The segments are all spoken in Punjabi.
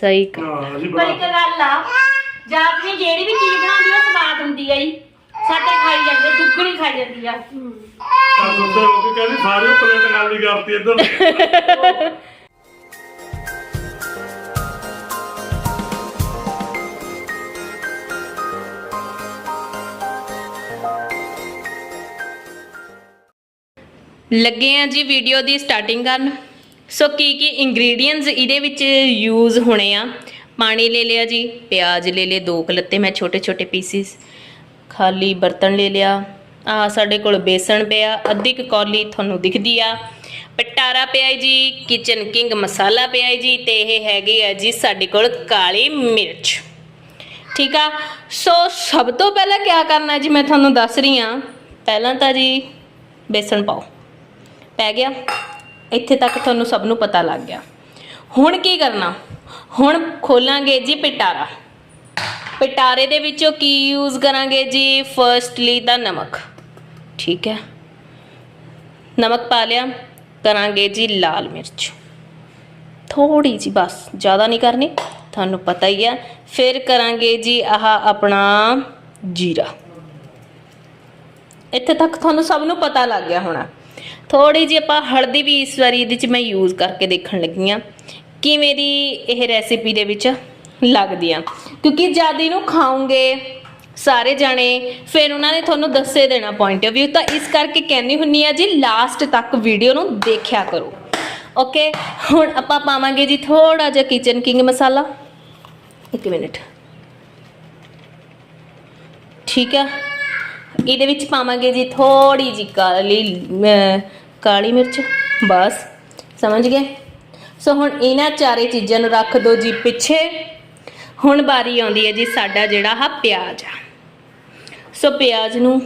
ਸਹੀ ਕ- ਹਾਂ ਅਸੀਂ ਪਰ ਬਣਾ ਇੱਕ ਗੱਲ ਆ ਜਾਪਨੀ ਜਿਹੜੀ ਵੀ ਚੀਜ਼ ਬਣਾਉਂਦੀ ਆ ਸਵਾਦ ਹੁੰਦੀ ਆ ਜੀ। ਸਾਡੇ ਖਾਈ ਜਾਂਦੇ ਦੁੱਗਣੀ ਖਾਈ ਜਾਂਦੀ ਆ। ਤਾਂ ਉੱਤੇ ਹੋ ਕੇ ਕਹਿੰਦੀ ਸਾਰੇ ਪਲੇਟ ਖਾਲੀ ਕਰਤੀ ਇੱਧਰ। ਲੱਗੇ ਆ ਜੀ ਵੀਡੀਓ ਦੀ ਸਟਾਰਟਿੰਗ ਕਰਨ। ਸੋ ਕੀ ਕੀ ਇੰਗਰੀਡੀਅੰਟਸ ਇਹਦੇ ਵਿੱਚ ਯੂਜ਼ ਹੋਣੇ ਆ? ਪਾਣੀ ਲੈ ਲਿਆ ਜੀ, ਪਿਆਜ਼ ਲੈ ਲਏ, ਦੋ ਕੁ ਲੱਤੇ ਮੈਂ ਛੋਟੇ ਛੋਟੇ ਪੀਸਿਸ ਖਾਲੀ ਬਰਤਨ ਲੈ ਲਿਆ। ਆ ਸਾਡੇ ਕੋਲ ਬੇਸਣ ਪਿਆ, ਅੱਧੀ ਕੁ ਕੌਲੀ ਤੁਹਾਨੂੰ ਦਿਖਦੀ ਆ। ਪਟਾਰਾ ਪਿਆ ਜੀ ਕਿਚਨ ਕਿੰਗ ਮਸਾਲਾ ਪਿਆ ਹੈ ਜੀ, ਤੇ ਇਹ ਹੈਗੀ ਆ ਜੀ ਸਾਡੇ ਕੋਲ ਕਾਲੀ ਮਿਰਚ। ਠੀਕ ਆ? ਸੋ ਸਭ ਤੋਂ ਪਹਿਲਾਂ ਕੀ ਕਰਨਾ ਜੀ, ਮੈਂ ਤੁਹਾਨੂੰ ਦੱਸ ਰਹੀ ਆ। ਪਹਿਲਾਂ ਤਾਂ ਜੀ ਬੇਸਣ ਪਾਓ। ਪੈ ਗਿਆ। ਇੱਥੇ ਤੱਕ ਤੁਹਾਨੂੰ ਸਭ ਨੂੰ ਪਤਾ ਲੱਗ ਗਿਆ। ਹੁਣ ਕੀ ਕਰਨਾ? ਹੁਣ ਖੋਲਾਂਗੇ ਜੀ ਪਿਟਾਰਾ। ਪਿਟਾਰੇ ਦੇ ਵਿੱਚੋਂ ਕੀ ਯੂਜ਼ ਕਰਾਂਗੇ ਜੀ? ਫਰਸਟਲੀ ਦਾ ਨਮਕ। ਠੀਕ ਹੈ? ਨਮਕ ਪਾ ਲਿਆ। ਕਰਾਂਗੇ ਜੀ ਲਾਲ ਮਿਰਚ। ਥੋੜੀ ਜੀ ਬਸ, ਜ਼ਿਆਦਾ ਨਹੀਂ ਕਰਨੀ। ਤੁਹਾਨੂੰ ਪਤਾ ਹੀ ਆ ਫਿਰ ਕਰਾਂਗੇ ਜੀ ਆਹ ਆਪਣਾ ਜੀਰਾ। ਇੱਥੇ ਤੱਕ ਤੁਹਾਨੂੰ ਸਭ ਨੂੰ ਪਤਾ ਲੱਗ ਗਿਆ ਹੋਣਾ। ਥੋੜੀ ਜਿਹੀ ਆਪਾਂ ਹਲਦੀ ਵੀ ਇਸ ਵਾਰੀ ਇਹਦੇ ਚ ਮੈਂ ਯੂਜ਼ ਕਰਕੇ ਦੇਖਣ ਲੱਗੀ ਆ ਕਿਵੇਂ ਦੀ ਇਹ ਰੈਸਿਪੀ ਦੇ ਵਿੱਚ ਲੱਗਦੀ ਆ। ਕਿਉਂਕਿ ਜਦ ਇਹਨੂੰ ਖਾਓਗੇ ਸਾਰੇ ਜਾਣੇ, ਫਿਰ ਉਹਨਾਂ ਨੇ ਤੁਹਾਨੂੰ ਦੱਸੇ ਦੇਣਾ ਪੁਆਇੰਟ ਆਫ View ਤਾਂ ਇਸ ਕਰਕੇ ਕਹਿੰਦੀ ਹੁੰਨੀ ਆ ਜੀ ਲਾਸਟ ਤੱਕ ਵੀਡੀਓ ਨੂੰ ਦੇਖਿਆ ਕਰੋ। ਓਕੇ ਹੁਣ ਆਪਾਂ ਪਾਵਾਂਗੇ ਜੀ ਥੋੜਾ ਜਿਹਾ ਕਿਚਨ ਕਿੰਗ ਮਸਾਲਾ। ਇੱਕ ਮਿੰਟ। ਠੀਕ ਆ? ਇਹਦੇ ਵਿੱਚ ਪਾਵਾਂਗੇ ਜੀ ਥੋੜੀ ਜੀ ਕਾਲੀ ਕਾਲੀ ਮਿਰਚ, ਬਸ, ਸਮਝ ਗਏ? ਸੋ ਹੁਣ ਇਹਨਾਂ ਚਾਰੇ ਚੀਜ਼ਾਂ ਨੂੰ ਰੱਖ ਦਿਓ ਜੀ ਪਿੱਛੇ। ਹੁਣ ਬਾਰੀ ਆਉਂਦੀ ਹੈ ਜੀ ਸਾਡਾ ਜਿਹੜਾ ਆ ਪਿਆਜ਼ ਆ। ਸੋ ਪਿਆਜ਼ ਨੂੰ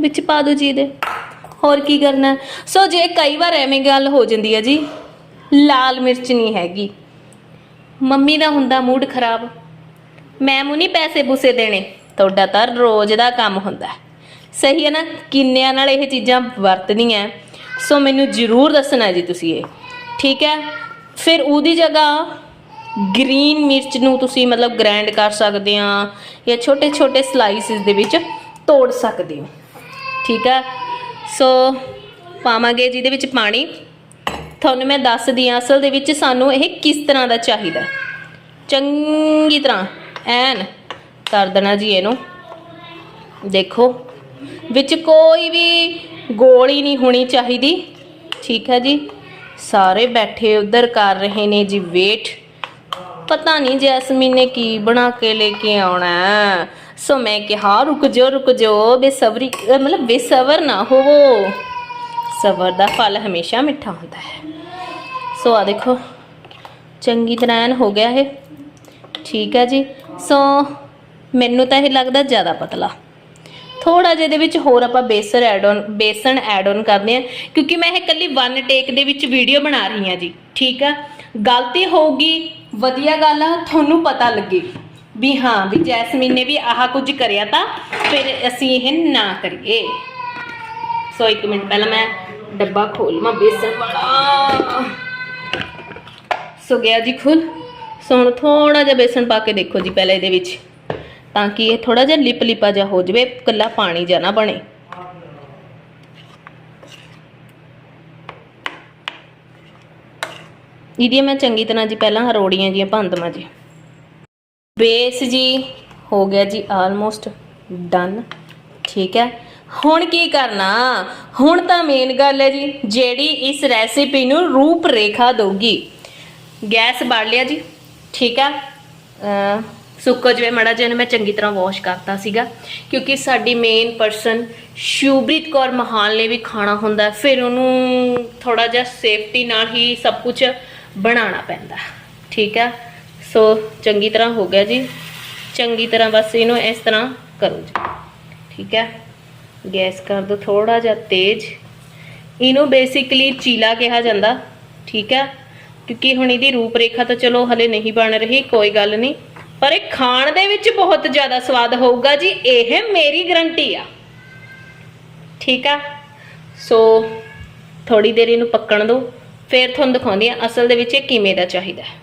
ਵਿੱਚ ਪਾ ਦਿਓ ਜੀ ਇਹਦੇ। ਹੋਰ ਕੀ ਕਰਨਾ? ਸੋ ਜੇ ਕਈ ਵਾਰ ਐਵੇਂ ਗੱਲ ਹੋ ਜਾਂਦੀ ਹੈ ਜੀ, ਲਾਲ ਮਿਰਚ ਨਹੀਂ ਹੈਗੀ। ਮੰਮੀ ਦਾ ਹੁੰਦਾ ਮੂਡ ਖਰਾਬ। ਮੈਂ ਮੂੰਹ ਨਹੀਂ ਪੈਸੇ ਪੂਸੇ ਦੇਣੇ। ਤੁਹਾਡਾ ਤਾਂ ਰੋਜ਼ ਦਾ ਕੰਮ ਹੁੰਦਾ। ਸਹੀ ਹੈ ਨਾ? ਕਿੰਨਿਆਂ ਨਾਲ ਇਹ ਚੀਜ਼ਾਂ ਵਰਤਣੀਆਂ ਸੋ ਮੈਨੂੰ ਜ਼ਰੂਰ ਦੱਸਣਾ ਜੀ ਤੁਸੀਂ ਇਹ। ਠੀਕ ਹੈ? ਫਿਰ ਉਹਦੀ ਜਗ੍ਹਾ ਗ੍ਰੀਨ ਮਿਰਚ ਨੂੰ ਤੁਸੀਂ ਮਤਲਬ ਗ੍ਰਾਈਂਡ ਕਰ ਸਕਦੇ ਆ ਜਾਂ ਛੋਟੇ ਛੋਟੇ ਸਲਾਈਸਿਸ ਦੇ ਵਿੱਚ ਤੋੜ ਸਕਦੇ ਹੋ। ਠੀਕ ਹੈ? ਸੋ ਪਾਵਾਂਗੇ ਜਿਹਦੇ ਵਿੱਚ ਪਾਣੀ। ਤੁਹਾਨੂੰ ਮੈਂ ਦੱਸਦੀ ਆ ਅਸਲ ਦੇ ਵਿੱਚ ਸਾਨੂੰ ਇਹ ਕਿਸ ਤਰ੍ਹਾਂ ਦਾ ਚਾਹੀਦਾ ਚੰਗੀ ਤਰ੍ਹਾਂ ਐਨ ਕਰ ਦੇਣਾ ਜੀ ਇਹਨੂੰ। ਦੇਖੋ। ਵਿੱਚ ਕੋਈ ਵੀ ਗੋਲੀ ਨਹੀਂ ਹੋਣੀ ਚਾਹੀਦੀ। ਠੀਕ ਹੈ ਜੀ? ਸਾਰੇ ਬੈਠੇ ਉਧਰ ਕਰ ਰਹੇ ਨੇ ਜੀ ਵੇਟ ਪਤਾ ਨਹੀਂ ਜੈਸਮੀਨ ਨੇ ਕੀ ਬਣਾ ਕੇ ਲੈ ਕੇ ਆਉਣਾ। ਸੋ ਮੈਂ ਕਿਹਾ, ਰੁਕ ਜਾਓ ਰੁਕ ਜਾਓ, ਬੇਸਬਰੀ ਮਤਲਬ ਬੇਸਬਰ ਨਾ ਹੋਵੋ। ਸਬਰ ਦਾ ਫਲ ਹਮੇਸ਼ਾ ਮਿੱਠਾ ਹੁੰਦਾ ਹੈ। ਸੋ ਆ ਦੇਖੋ, ਚੰਗੀ ਤਰ੍ਹਾਂ ਐਨ ਹੋ ਗਿਆ ਇਹ। ਠੀਕ ਹੈ ਜੀ? ਸੋ ਮੈਨੂੰ ਤਾਂ ਇਹ ਲੱਗਦਾ ਜ਼ਿਆਦਾ ਪਤਲਾ। ਥੋੜਾ ਜਿਹਾ ਇਹਦੇ ਵਿੱਚ ਹੋਰ ਆਪਾਂ ਬੇਸਨ ਐਡ ਔਨ ਬੇਸਨ ਐਡ ਔਨ ਕਰਦੇ ਆ ਕਿਉਂਕਿ ਮੈਂ ਇਹ ਕੱਲੀ ਵਨ ਟੇਕ ਦੇ ਵਿੱਚ ਵੀਡੀਓ ਬਣਾ ਰਹੀ ਹਾਂ ਜੀ, ਠੀਕ ਆ? ਗਲਤੀ ਹੋਊਗੀ, ਵਧੀਆ ਗੱਲ ਆ, ਤੁਹਾਨੂੰ ਪਤਾ ਲੱਗੇ ਵੀ ਹਾਂ, ਵੀ ਜੈਸਮੀਨ ਨੇ ਵੀ ਆਹ ਕੁਝ ਕਰਿਆ ਤਾਂ ਫਿਰ ਅਸੀਂ ਇਹ ਨਾ ਕਰੀਏ। ਸੋ ਇੱਕ ਮਿੰਟ, ਪਹਿਲਾਂ ਮੈਂ ਡੱਬਾ ਖੋਲਵਾਂ ਬੇਸਣ ਬੇਸਨ ਵਾਲਾ। ਸੋ ਗਿਆ ਜੀ ਖੁੱਲ ਸੋ ਹੁਣ ਥੋੜਾ ਜਿਹਾ ਬੇਸਣ ਪਾ ਕੇ ਦੇਖੋ ਜੀ ਪਹਿਲਾਂ ਇਹਦੇ ਵਿੱਚ। ਤਾਂ ਕਿ ਇਹ ਥੋੜਾ ਜਿਹਾ ਲਿਪ ਲਿਪਾ ਜਿਹਾ ਹੋ ਜਾਵੇ ਕੱਲਾ ਪਾਣੀ ਜਿਹਾ ਨਾ ਬਣੇ। ਇਹਦੀਆਂ ਮੈਂ ਚੰਗੀ ਤਰ੍ਹਾਂ ਜੀ ਪਹਿਲਾਂ ਹਰੋੜੀਆਂ ਜੀਆਂ ਭੰਦਮਾ ਜੀ। ਬੇਸ ਜੀ, ਹੋ ਗਿਆ ਜੀ ਆਲਮੋਸਟ ਡਨ ਠੀਕ ਹੈ। ਹੁਣ ਕੀ ਕਰਨਾ? ਹੁਣ ਤਾਂ ਮੇਨ ਗੱਲ ਹੈ ਜੀ, ਜਿਹੜੀ ਇਸ ਰੈਸਿਪੀ ਨੂੰ ਰੂਪ ਰੇਖਾ ਦਊਗੀ। ਗੈਸ ਬਾੜ ਲਿਆ ਜੀ। ਠੀਕ ਹੈ। ਅ ਸੁੱਕੋ ਜਿਵੇਂ ਮੜਾ ਜਿਹਾ ਨੂੰ ਮੈਂ ਚੰਗੀ ਤਰ੍ਹਾਂ ਵਾਸ਼ ਕਰਤਾ ਸੀਗਾ, ਕਿਉਂਕਿ ਸਾਡੀ ਮੇਨ ਪਰਸਨ ਸ਼ੂਬ੍ਰਿਤ ਕੌਰ ਮਹਾਨ ਨੇ ਵੀ ਖਾਣਾ ਹੁੰਦਾ, ਫਿਰ ਉਹਨੂੰ ਥੋੜਾ ਜਿਹਾ ਸੇਫਟੀ ਨਾਲ ਹੀ ਸਭ ਕੁਝ ਬਣਾਉਣਾ ਪੈਂਦਾ, ਠੀਕ ਆ? ਸੋ ਚੰਗੀ ਤਰ੍ਹਾਂ ਹੋ ਗਿਆ ਜੀ, ਚੰਗੀ ਤਰ੍ਹਾਂ ਬਸ ਇਹਨੂੰ ਇਸ ਤਰ੍ਹਾਂ ਕਰੋ ਜੀ, ਠੀਕ ਹੈ ਗੈਸ ਕਰ ਦੋ ਥੋੜਾ ਜਿਹਾ ਤੇਜ਼, ਇਹਨੂੰ ਬੇਸਿਕਲੀ ਚੀਲਾ ਕਿਹਾ ਜਾਂਦਾ, ਠੀਕ ਹੈ ਕਿਉਂਕਿ ਹੁਣ ਇਹਦੀ ਰੂਪ ਰੇਖਾ ਤਾਂ ਚਲੋ ਹਲੇ ਨਹੀਂ ਬਣ ਰਹੀ, ਕੋਈ ਗੱਲ ਨਹੀਂ। ਪਰ ਇਹ ਖਾਣ ਦੇ ਵਿੱਚ ਬਹੁਤ ਜ਼ਿਆਦਾ ਸਵਾਦ ਹੋਊਗਾ ਜੀ, ਇਹ ਮੇਰੀ ਗਰੰਟੀ ਆ। ਠੀਕ ਆ? ਸੋ ਥੋੜੀ ਦੇਰ ਇਹਨੂੰ ਪੱਕਣ ਦਿਓ ਫਿਰ ਤੁਹਾਨੂੰ ਦਿਖਾਉਂਦੀ ਆ ਅਸਲ ਦੇ ਵਿੱਚ ਇਹ ਕਿਵੇਂ ਦਾ ਚਾਹੀਦਾ ਹੈ।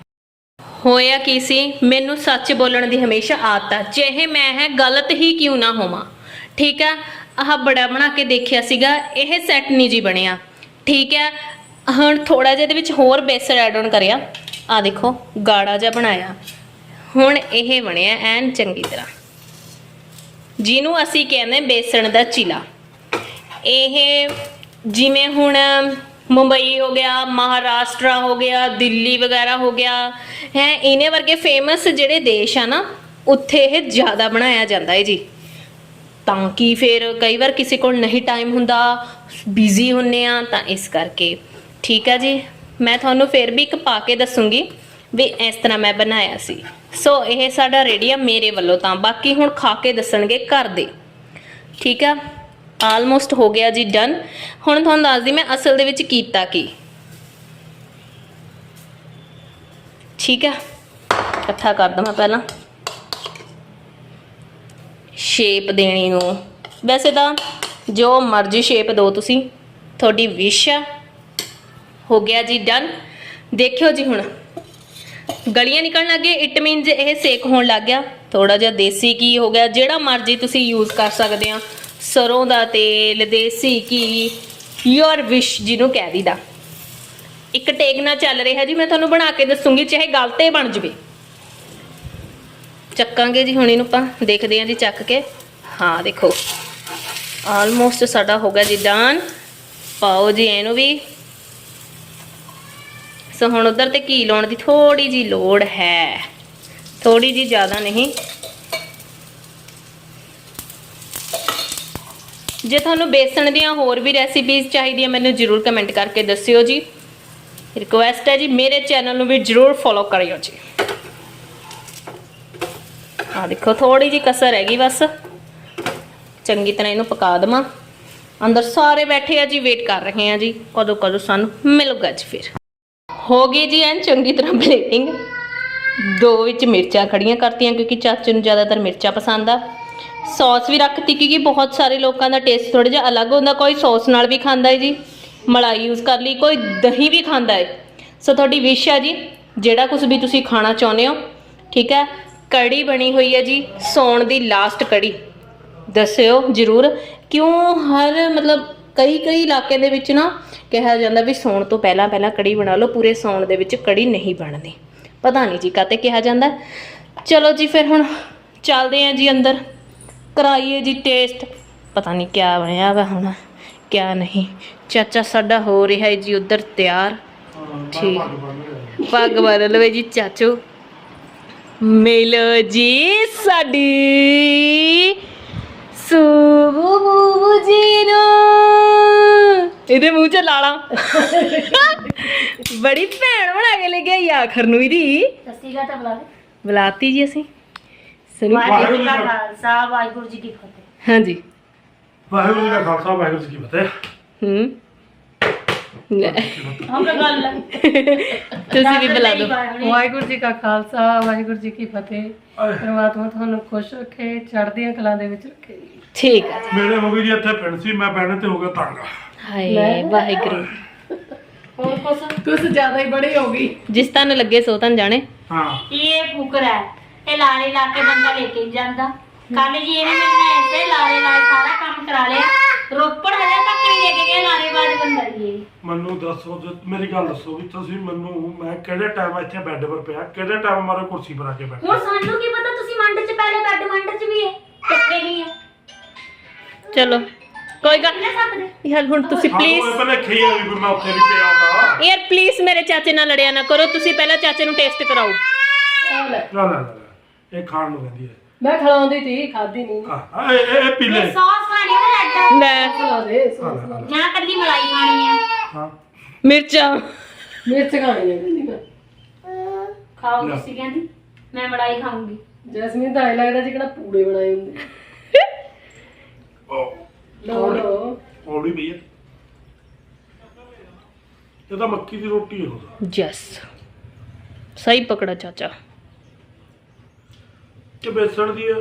ਹੋਇਆ ਕੀ ਸੀ? ਮੈਨੂੰ ਸੱਚ ਬੋਲਣ ਦੀ ਹਮੇਸ਼ਾ ਆਦਤ ਆ। ਚਾਹੇ ਮੈਂ ਹੈ, ਗਲਤ ਹੀ ਕਿਉਂ ਨਾ ਹੋਵਾਂ? ਠੀਕ ਆ? ਆਹ ਬੜਾ ਬਣਾ ਕੇ ਦੇਖਿਆ ਸੀਗਾ, ਇਹ ਸੈੱਟ ਨਹੀਂ ਜੀ ਬਣਿਆ। ਠੀਕ ਹੈ ਹੁਣ ਥੋੜਾ ਜਿਹਾ ਇਹਦੇ ਵਿੱਚ ਹੋਰ ਬੇਸਨ ਐਡ ਆਨ ਕਰਿਆ। ਆ ਦੇਖੋ, ਗਾੜਾ ਜਿਹਾ ਬਣਾਇਆ। ਹੁਣ ਇਹ ਬਣਿਆ ਐਨ ਚੰਗੀ ਤਰ੍ਹਾਂ। ਜਿਹਨੂੰ ਅਸੀਂ ਕਹਿੰਦੇ ਬੇਸਣ ਦਾ ਚਿਲਾ। ਇਹ ਜਿਵੇਂ ਹੁਣ ਮੁੰਬਈ ਹੋ ਗਿਆ, ਮਹਾਰਾਸ਼ਟਰ ਹੋ ਗਿਆ, ਦਿੱਲੀ ਵਗੈਰਾ ਹੋ ਗਿਆ, ਹੈ, ਇਹਨੇ ਵਰਗੇ ਫੇਮਸ ਜਿਹੜੇ ਦੇਸ਼ ਆ ਨਾ, ਉੱਥੇ ਇਹ ਜ਼ਿਆਦਾ ਬਣਾਇਆ ਜਾਂਦਾ ਹੈ ਜੀ। ਤਾਂ ਕਿ ਫਿਰ ਕਈ ਵਾਰ ਕਿਸੇ ਕੋਲ ਨਹੀਂ ਟਾਈਮ ਹੁੰਦਾ ਬਿਜ਼ੀ ਹੁੰਨੇ ਆ, ਤਾਂ ਇਸ ਕਰਕੇ। ਠੀਕ ਆ ਜੀ? ਮੈਂ ਤੁਹਾਨੂੰ ਫਿਰ ਵੀ ਇੱਕ ਪਾ ਕੇ ਦੱਸੂਗੀ। ਵੀ ਇਸ ਤਰ੍ਹਾਂ ਮੈਂ ਬਣਾਇਆ ਸੀ। ਸੋ ਇਹ ਸਾਡਾ ਰੇਡੀ ਆ ਮੇਰੇ ਵੱਲੋਂ ਤਾਂ। ਬਾਕੀ ਹੁਣ ਖਾ ਕੇ ਦੱਸਣਗੇ ਘਰ ਦੇ। ਠੀਕ ਆ? ਆਲਮੋਸਟ ਹੋ ਗਿਆ ਜੀ ਡਨ ਹੁਣ ਤੁਹਾਨੂੰ ਦੱਸਦੀ ਮੈਂ ਅਸਲ ਦੇ ਵਿੱਚ ਕੀਤਾ ਕੀ। ਠੀਕ ਆ? ਇਕੱਠਾ ਕਰ ਦਵਾਂ ਪਹਿਲਾਂ। ਸ਼ੇਪ ਦੇਣੀ ਨੂੰ। ਵੈਸੇ ਤਾਂ ਜੋ ਮਰਜ਼ੀ ਸ਼ੇਪ ਦਿਓ ਤੁਸੀਂ। ਤੁਹਾਡੀ ਵਿਸ਼ ਆ। ਹੋ ਗਿਆ ਜੀ ਡਨ ਦੇਖਿਓ ਜੀ ਹੁਣ। ਗਲੀਆਂ ਨਿਕਲਣ ਲੱਗੇ ਇਟ ਮੀਨਸ ਇਹ ਸੇਕ ਹੋਣ ਲੱਗ ਗਿਆ। ਥੋੜਾ ਜਿਹਾ ਦੇਸੀ ਘੀ ਹੋ ਗਿਆ। ਜਿਹੜਾ ਮਰਜ਼ੀ ਤੁਸੀਂ ਯੂਜ਼ ਕਰ ਸਕਦੇ ਆ। ਸਰੋਂ ਦਾ ਤੇਲ, ਦੇਸੀ ਘੀ ਯੋਰ ਵਿਸ਼ ਜਿਹਨੂੰ ਕਹਿ ਦੀਦਾ ਇੱਕ ਟੇਕ ਨਾਲ ਚੱਲ ਰਿਹਾ ਜੀ। ਮੈਂ ਤੁਹਾਨੂੰ ਬਣਾ ਕੇ ਦੱਸੂਗੀ, ਚਾਹੇ ਗਲਤੇ ਬਣ ਜਵੇ। ਚੱਕਾਂਗੇ ਜੀ ਹੁਣ ਇਹਨੂੰ ਆਪਾਂ। ਦੇਖਦੇ ਹਾਂ ਜੀ ਚੱਕ ਕੇ। ਹਾਂ, ਦੇਖੋ। ਆਲਮੋਸਟ ਸਾਡਾ ਹੋ ਗਿਆ ਜੀ ਡਨ ਪਾਓ ਜੀ ਇਹਨੂੰ ਵੀ। ਸੋ ਹੁਣ ਉਧਰ ਤੇ ਘੀ ਲਾਉਣ ਦੀ ਥੋੜੀ ਜੀ ਲੋੜ ਹੈ। ਥੋੜੀ ਜੀ ਜ਼ਿਆਦਾ ਨਹੀਂ। ਜੇ ਤੁਹਾਨੂੰ ਬੇਸਣ ਦੀਆਂ ਹੋਰ ਵੀ ਰੈਸਿਪੀਜ਼ ਚਾਹੀਦੀਆਂ, ਮੈਨੂੰ ਜਰੂਰ ਕਮੈਂਟ ਕਰਕੇ ਦੱਸਿਓ ਜੀ। ਰਿਕੁਐਸਟ ਹੈ ਜੀ, ਮੇਰੇ ਚੈਨਲ ਨੂੰ ਵੀ ਜਰੂਰ ਫੋਲੋ ਕਰਿਓ ਜੀ। ਆ ਦੇਖੋ ਥੋੜੀ ਜੀ ਕਸਰ ਹੈਗੀ ਬਸ। ਚੰਗੀ ਤਰ੍ਹਾਂ ਇਹਨੂੰ ਪਕਾ ਦਵਾਂ। ਅੰਦਰ ਸਾਰੇ ਬੈਠੇ ਆ ਜੀ ਵੇਟ ਕਰ ਰਹੇ ਆ ਜੀ। ਕਦੋਂ ਕਦੋਂ ਸਾਨੂੰ ਮਿਲੂਗਾ ਜੀ ਫਿਰ। ਹੋ ਗਈ ਜੀ ਐਨ ਚੰਗੀ ਤਰ੍ਹਾਂ ਪਲੇਟਿੰਗ ਦੋ ਵਿੱਚ ਮਿਰਚਾਂ ਖੜੀਆਂ ਕਰਤੀਆਂ ਕਿਉਂਕਿ ਚਾਚੂ ਨੂੰ ਜ਼ਿਆਦਾਤਰ ਮਿਰਚਾਂ ਪਸੰਦ ਆ। ਸੌਸ ਵੀ ਰੱਖਤੀ ਕਿਉਂਕਿ ਬਹੁਤ ਸਾਰੇ ਲੋਕਾਂ ਦਾ ਟੇਸਟ ਥੋੜਾ ਜਿਹਾ ਅਲੱਗ ਹੁੰਦਾ, ਕੋਈ ਸੌਸ ਨਾਲ ਵੀ ਖਾਂਦਾ ਹੈ ਜੀ। ਮਲਾਈ ਯੂਜ਼ ਕਰ ਲਈ, ਕੋਈ ਦਹੀਂ ਵੀ ਖਾਂਦਾ ਹੈ। ਸੋ ਤੁਹਾਡੀ ਵਿਸ਼ ਆ ਜੀ, ਜਿਹੜਾ ਕੁਝ ਵੀ ਤੁਸੀਂ ਖਾਣਾ ਚਾਹੁੰਦੇ ਹੋ, ਠੀਕ ਹੈ? ਕੜੀ ਬਣੀ ਹੋਈ ਹੈ ਜੀ, ਸੌਣ ਦੀ ਲਾਸਟ ਕੜੀ। ਦੱਸਿਓ ਜਰੂਰ, ਕਿਉਂ ਹਰ ਮਤਲਬ ਕਈ ਕਈ ਇਲਾਕੇ ਦੇ ਵਿੱਚ ਨਾ ਕਿਹਾ ਜਾਂਦਾ ਵੀ ਸੌਣ ਤੋਂ ਪਹਿਲਾਂ ਪਹਿਲਾਂ ਕੜੀ ਬਣਾ ਲਓ, ਪੂਰੇ ਸੌਣ ਦੇ ਵਿੱਚ ਕੜੀ ਨਹੀਂ ਬਣਦੀ ਪਤਾ ਨਹੀਂ ਜੀ ਕਾਤੇ ਕਿਹਾ ਜਾਂਦਾ। ਚਲੋ ਜੀ ਫਿਰ ਹੁਣ ਚੱਲਦੇ ਆਂ ਜੀ ਅੰਦਰ। ਕਰਾਈਏ ਜੀ ਟੇਸਟ ਪਤਾ ਨਹੀਂ ਕਿਆ ਬਣਿਆ ਵਾ ਹੁਣ, ਕਿਆ ਨਹੀਂ। ਚਾਚਾ ਸਾਡਾ ਹੋ ਰਿਹਾ ਹੈ ਜੀ ਉਧਰ ਤਿਆਰ। ਠੀਕ। ਪੱਗ ਬੰਨ ਲਵੇ ਜੀ ਚਾਚੂ। ਮਿਲੋ ਜੀ ਸਾਡੀ। ਸੁਬੂ ਜੀ ਨੂੰ। ਇਹਦੇ ਮੂੰਹ 'ਚ ਲਾਲਾ। ਬੜੀ ਭੈਣ ਬਣਾ ਕੇ ਲੈ ਗਈ ਆਖਰ ਨੂੰ ਇਹਦੀ। ਤਾਂ ਬੁਲਾ ਦੇ। ਬੁਲਾਤੀ ਜੀ ਅਸੀਂ। ਸੁਣੀ ਵਾਹਿਗੁਰੂ ਜੀ ਕਾ ਖਾਲਸਾ ਵਾਹਿਗੁਰੂ ਜੀ ਕੀ ਫਤਿਹ। ਹਾਂਜੀ। ਵਾਹਿਗੁਰੂ ਜੀ ਦਾ ਖਾਲਸਾ ਵਾਹਿਗੁਰੂ ਜੀ ਕੀ ਫਤਿਹ। ਹੂੰ। ਲੈ, ਤਾਂ ਗੱਲ ਹੈ। ਤੁਸੀਂ ਵੀ ਬੁਲਾ ਦਿਓ। ਵਾਹਿਗੁਰੂ ਜੀ ਕਾ ਖਾਲਸਾ ਵਾਹਿਗੁਰੂ ਜੀ ਕੀ ਫਤਿਹ। ਆਏ, ਪਰਮਾਤਮਾ ਤੁਹਾਨੂੰ ਖੁਸ਼ ਰੱਖੇ ਚੜ੍ਹਦੀਆਂ ਕਲਾਂ ਦੇ ਵਿੱਚ ਰੱਖੇ। ਠੀਕ ਆ ਜੀ। ਮੇਰੇ ਹੋ ਗਈ ਜੀ ਇੱਥੇ ਪਿੰਡ ਸੀ ਮੈਂ ਬਹਿਣੇ ਤੇ ਹੋ ਗਿਆ ਤੰਗ ਹਾਏ ਵਾਹਿਗੁਰੂ। ਹੋਰ ਕੁਛ? ਕੁਛ ਜ਼ਿਆਦਾ ਹੀ ਬੜੀ ਹੋ ਗਈ। ਜਿਸ ਤੁਹਾਨੂੰ ਲੱਗੇ ਸੋ ਤੁਹਾਨੂੰ ਜਾਣੇ। ਹਾਂ। ਇਹ ਫੁਕਰ ਹੈ? ਇਹ ਲਾਰੇ ਲਾ ਕੇ ਬੰਦਾ ਲੈ ਕੇ ਨੀ ਜਾਂਦਾ। ਕੱਲ ਜੀ ਇਹਨੇ ਮੈਨੂੰ ਐਸੇ ਲਾਰੇ ਲਾ ਕੇ ਸਾਰਾ ਕੰਮ ਕਰਾ ਲਿਆ। ਰੋਪੜ ਹਲੇ ਤੱਕ ਨਹੀਂ ਲੈ ਕੇ ਗਿਆ ਲਾਰੇਬਾਜ਼ ਬੰਦਾ ਜੀ ਇਹ। ਮੈਨੂੰ ਦੱਸੋ ਜੇ ਮੇਰੀ ਗੱਲ ਦੱਸੋ ਵੀ ਤੁਸੀਂ ਮੈਨੂੰ ਮੈਂ ਕਿਹੜੇ ਟਾਈਮ ਇੱਥੇ ਬੈੱਡ 'ਤੇ ਪਿਆ? ਕਿਹੜੇ ਟਾਈਮ ਮਾਰੇ ਕੁਰਸੀ 'ਤੇ ਆ ਕੇ ਬੈਠਾ? ਹੁਣ ਸਾਨੂੰ ਕੀ ਪਤਾ ਤੁਸੀਂ ਮੰਡ ਚ ਪਹਿਲੇ ਬੈੱਡ ਮੰਡ ਚ ਵੀ ਹੈ ਇਕੱਠੇ ਨਹੀਂ ਹੈ ਚਲੋ। ਕੋਈ ਗੱਲ ਯਾਰ ਹੁਣ ਤੁਸੀਂ ਉਹ ਪਲੀਜ਼ ਪਹਿਲੇ ਖਈ ਆ ਵੀ ਮੈਂ ਉੱਥੇ ਵੀ ਪਿਆ ਤਾਂ। ਯਾਰ ਪਲੀਜ਼ ਮੇਰੇ ਚਾਚੇ ਨਾਲ ਲੜਿਆ ਨਾ ਕਰੋ ਤੁਸੀਂ ਪਹਿਲਾਂ ਚਾਚੇ ਨੂੰ ਟੇਸਟ ਕਰਾਓ। ਆ ਲੈ। ਨਾ ਨਾ ਨਾ ਇਹ ਖਾਣ ਨੂੰ ਕਹਿੰਦੀ ਹੈ। ਮੈਂ ਖਲਾਉਂਦੀ ਤੀ ਖਾਦੀ ਨਹੀਂ। ਹਾਂ ਹਾਂ, ਇਹ ਇਹ- ਇਹ ਪੀ ਲੈ ਇਹ ਸੌਸ ਖਾਣੀ ਹੈ ਲੱਡਾ ਲੈ। ਖਲਾ ਦੇ ਹਾਂ, ਸੌਸ ਹਾਂ, ਨਾਲ। ਜਾਂ ਕੱਲੀ ਮਲਾਈ ਖਾਣੀ ਹੈ। ਹਾਂ। ਮਿਰਚਾਂ। ਮਿਰਚ ਖਾਣੀ ਹੈ ਕਹਿੰਦੀ ਮੈਂ। ਖਾਓ। ਤੁਸੀਂ ਕਹਿੰਦੀ। ਮੈਂ ਮਲਾਈ ਖਾਊਂਗੀ। ਜੈਸਮੀਨ ਤਾਂ ਐ ਲੱਗਦਾ ਜਿਕਣਾ ਪੂੜੇ ਬਣਾਏ ਹੁੰਦੇ। ਉਹ ਲੋ ਲੋ ਔੜੀ ਪਈ ਹੈ ਇਹ ਤਾਂ ਮੱਕੀ ਦੀ ਰੋਟੀ ਹੈ ਉਹ ਯੈਸ ਸਹੀ ਪਕੜਾ ਚਾਚਾ ਕਿ ਬੇਸਣ ਦੀ ਹੈ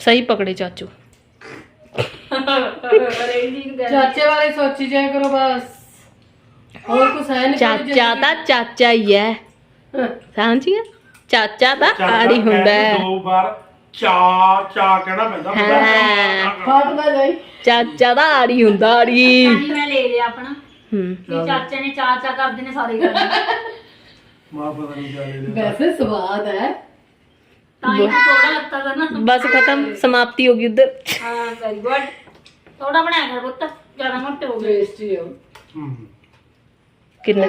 ਸਹੀ ਪਕੜੇ ਚਾਚੂ ਚਾਚੇ ਬਾਰੇ ਸੋਚੀ ਜਾਇਆ ਕਰੋ ਬਸ ਹੋਰ ਕੁਛ ਹੈ ਨਹੀਂ ਚਾਚਾ ਤਾਂ ਚਾਚਾ ਹੀ ਹੈ ਹਾਂ, ਸਮਝ ਚਾਚਾ। ਦੋ ਵਾਰ ਚਾ ਚਾ ਕਹਿਣਾ ਪੈਂਦਾ ਹਾਂ। ਫਾਟ ਨਾ ਜਾਈ ਚਾਚਾ ਦਾ ਆੜੀ ਹੁੰਦਾ ਆੜੀ। ਪਾਣੀ ਮੈਂ ਲੈ ਲਿਆ ਆਪਣਾ। ਹੂੰ। ਵੀ ਚਾਚੇ ਨੇ ਚਾ ਚਾ ਕਰਦੇ ਨੇ ਸਾਰੇ ਕਰਦੇ ਮਾਂ ਪਤਾ ਨਹੀਂ ਜਾ ਰਿਹਾ ਵੈਸੇ ਸਵਾਦ ਹੈ। ਤਾਂ ਹੀ ਤਾਂ ਥੋੜਾ ਲੱਤਾ ਦਾ ਨਾ ਬਸ ਖਤਮ ਸਮਾਪਤੀ ਹੋ ਗਈ ਉਧਰ। ਹਾਂ ਵੈਰੀ ਗੁੱਡ ਥੋੜਾ ਬਣਾਇਆ ਕਰ ਪੁੱਤ ਜ਼ਿਆਦਾ ਮੋਟੇ ਹੋ ਗਏ। ਟੇਸਟੀ ਹੈ ਹੂੰ। ਕਿੰਨਾ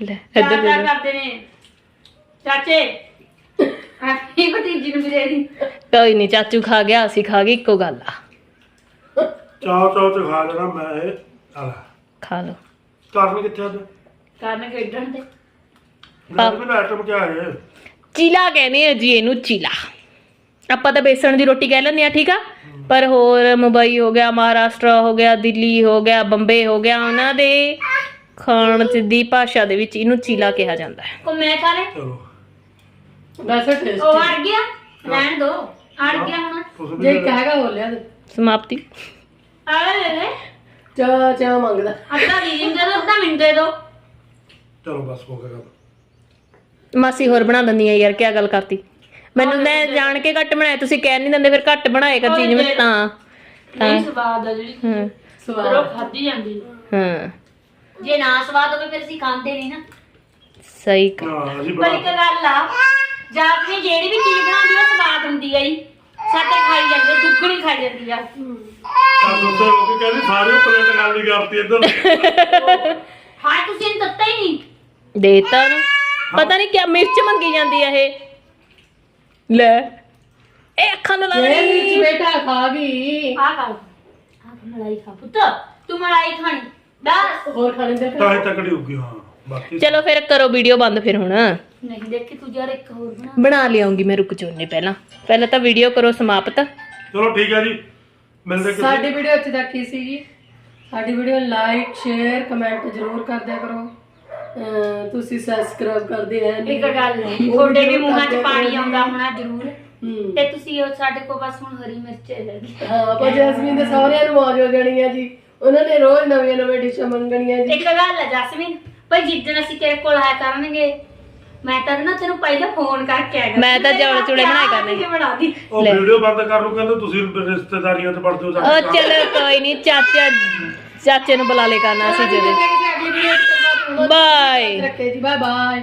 ਲੈ ਇੱਧਰ ਕਰਦੇ ਨੇ। ਚਾਚੇ ਆਪਣੀ ਭਤੀਜੀ ਨੂੰ ਵੀ ਦੇ ਦੀ ਕੋਈ ਨਹੀਂ ਚਾਚੂ ਖਾ ਗਿਆ ਅਸੀਂ ਖਾ ਗਏ ਇੱਕੋ ਗੱਲ ਆ। ਚਾਹ ਚਾਹ ਚ ਖਾ ਲੈਣਾ ਮੈਂ ਇਹ। ਖਾ ਲਓ। ਕਰਨ ਕਿੱਥੇ ਅੱਜ? ਕਰਨ ਖੇਡਣ ਤੇ। ਕਿਆ ਹੈ ਚੀਲਾ ਕਹਿੰਦੇ ਆ ਜੀ ਇਹਨੂੰ ਚੀਲਾ। ਆਪਾਂ ਤਾਂ ਬੇਸਣ ਦੀ ਰੋਟੀ ਕਹਿ ਲੈਂਦੇ ਆ ਠੀਕ ਆ? ਪਰ ਹੋਰ ਮੁੰਬਈ ਹੋ ਗਿਆ ਮਹਾਰਾਸ਼ਟਰ ਹੋ ਗਿਆ ਦਿੱਲੀ ਹੋ ਗਿਆ ਬੰਬੇ ਹੋ ਗਿਆ ਉਹਨਾਂ ਦੇ ਖਾਣ ਚ ਦੀ ਭਾਸ਼ਾ ਦੇ ਵਿੱਚ ਇਹਨੂੰ ਚੀਲਾ ਕਿਹਾ ਜਾਂਦਾ ਹੈ। ਕੋ ਮੈਂ ਲੈ ਚਲੋ। ਵੈਸੇ ਉਹ ਟੇਸਟੀ ਅੜ ਗਿਆ। ਰਹਿਣ ਦੋ। ਅੜ ਗਿਆ ਹੁਣ। ਤੁਸੀਂ ਵੀ ਜੇ ਲੈ ਲਓ। ਕਹੇਗਾ ਬੋਲਿਆ ਤੇ ਸਮਾਪਤੀ। ਆ ਲੈ ਲੈ ਚਾ ਚਾ ਮੰਗਦਾ। ਅੱਧਾ ਦੀ ਜਿੰਦੇ ਦੋ ਅੱਧਾ ਮਿੰਟ ਦੇ ਦੋ। ਚਲੋ ਬਸ ਹੋ ਗਿਆ ਗੱਲ ਮਾਸੀ ਹੋਰ ਬਣਾ ਦਿੰਦੀ ਆ ਯਾਰ ਕੀ ਗੱਲ ਕਰਤੀ? ਮੈਨੂੰ ਮੈਂ ਜਾਣ ਕੇ ਘੱਟ ਬਣਾਇਆ ਤੁਸੀਂ ਕਹਿ ਨਹੀਂ ਦਿੰਦੇ ਫਿਰ ਘੱਟ ਬਣਾਏ ਕਰ ਚੀਜ਼ ਮੈਂ ਤਾਂ ਨਹੀਂ ਸਵਾਦ ਆ ਜਿਹੜੀ। ਹਾਂ। ਪਰ ਸਵਾਦ। ਉਹ ਖਾਧੀ ਜਾਂਦੀ। ਹਾਂ। ਜੇ ਨਾ ਸਵਾਦ ਹੋਵੇ ਫਿਰ ਅਸੀਂ ਖਾਂਦੇ ਨਹੀਂ ਨਾ। ਸਹੀ ਕ- ਹਾਂ ਅਸੀਂ ਬਣਾ ਗੱਲ ਆ। ਜਾਪਨੀ ਜਿਹੜੀ ਵੀ ਚੀਜ਼ ਬਣਾਉਂਦੀ ਉਹ ਸਵਾਦ ਹੁੰਦੀ ਆ ਜੀ। ਸਾਡੇ ਖਾਈ ਜਾਂਦੇ ਦੁੱਗਣੀ ਖਾਈ ਜਾਂਦੀ ਆ। ਤਾਂ ਤੁਸੀਂ ਹੋ ਕੇ ਕਹਿੰਦੇ ਸਾਰੇ ਪਲੇਟ ਨਾਲ ਨਹੀਂ ਕਰਤੀ ਇੱਧਰ। ਹਾਂ ਤੁਸੀਂ ਇਹਨੂੰ ਦਿੱਤਾ ਹੀ ਨਹੀਂ। ਦੇਤਾ ਨੂੰ ਪਤਾ ਨਹੀਂ ਕਿਆ ਮਿਰਚ ਮੰਗੀ ਜਾਂਦੀ ਆ ਇਹ। ਲੈ ਇਹ ਅੱਖਾਂ ਨੂੰ ਲੱਗ ਇਹ ਮਿਰਚ ਰਹੀ ਬੇਟਾ ਖਾ ਗਈ। ਆ ਖਾ ਆ ਮਲਾਈ ਖਾ ਪੁੱਤ। ਤੂੰ ਮਲਾਈ ਖਾਣੀ। ਬਸ। ਹੋਰ ਖਾਣੇ ਦੇ ਤਾਂ ਹੀ ਤੱਕੜੀ ਹੋਊਗੀ ਹਾਂ। ਬਾਕੀ ਚਲੋ ਫਿਰ ਕਰੋ ਵੀਡੀਓ ਬੰਦ ਫਿਰ ਹੁਣ। ਨਹੀਂ ਦੇਖੀ ਤੂੰ ਯਾਰ ਇੱਕ ਹੋਰ ਬਣਾ। ਬਣਾ ਲਿਆਉਂਗੀ ਮੈਂ ਰੁਕ ਚੋਨੇ ਪਹਿਲਾਂ। ਪਹਿਲਾਂ ਤਾਂ ਵੀਡੀਓ ਕਰੋ ਸਮਾਪਤ। ਚਲੋ ਠੀਕ ਹੈ ਜੀ। ਮਿਲਦੇ ਕਿਸੇ ਸਾਡੀ ਵੀਡੀਓ ਇੱਥੇ ਤੱਕ ਹੀ ਸੀਗੀ। ਸਾਡੀ ਵੀਡੀਓ ਲਾਈਕ ਸ਼ੇਅਰ ਕਮੈਂਟ ਜ਼ਰੂਰ ਕਰ ਦਿਆ ਕਰੋ। ਅਹ ਤੁਸੀਂ ਸਬਸਕ੍ਰਾਈਬ ਕਰਦੇ ਹੈ ਇੱਕ ਗੱਲ ਨਹੀਂ ਤੁਹਾਡੇ ਵੀ ਮੂੰਹਾਂ 'ਚ ਪਾਣੀ ਆਉਂਦਾ ਹੋਣਾ ਜ਼ਰੂਰ। ਹੂੰ। ਤੇ ਤੁਸੀਂ ਉਹ ਸਾਡੇ ਕੋਲ ਬਸ ਹੁਣ ਹਰੀ ਮਿਰਚ ਹੈਗੀ ਹਾਂ ਪਰ ਜੈਸਮੀਨ ਦੇ ਸਹੁਰਿਆਂ ਨੂੰ ਮੌਜ ਹੋ ਜਾਣੀ ਹੈ ਜੀ। ਉਹਨਾਂ ਨੇ ਰੋਜ਼ ਨਵੀਆਂ ਨਵੀਆਂ ਡਿਸ਼ਾਂ ਮੰਗਣੀਆਂ ਜੀ। ਇੱਕ ਗੱਲ ਹੈ ਜਸਮੀਨ ਭਾਈ ਜਿੱਦਣ ਅਸੀਂ ਤੇਰੇ ਕੋਲ ਆਇਆ ਕਰਨਗੇ ਮੈਂ ਤਾਂ ਨਾ ਤੈਨੂੰ ਪਹਿਲਾਂ ਫੋਨ ਕਰਕੇ ਆਇਆ ਮੈਂ ਤਾਂ ਚੌਲ ਚੂੜੇ ਬਣਾਏ ਕਰਨੇ। ਬਣਾ ਦੀ। ਉਹ ਲੈ। ਵੀਡੀਓ ਬੰਦ ਕਰ ਲਓ ਕਹਿੰਦੇ ਤੁਸੀਂ ਰਿਸ਼ਤੇਦਾਰੀਆਂ 'ਚ ਵੜਦੇ ਹੋ ਉਹ ਚਲੋ ਕੋਈ ਨਹੀਂ ਚਾਚਾ ਚਾਚੇ ਨੂੰ ਬੁਲਾ ਲੈ ਕਰਨਾ ਸੀ ਅਗਲੀ ਵੀਡੀਓ ਬਾਏ ਰੱਖੇ ਜੀ ਬਾਏ ਬਾਏ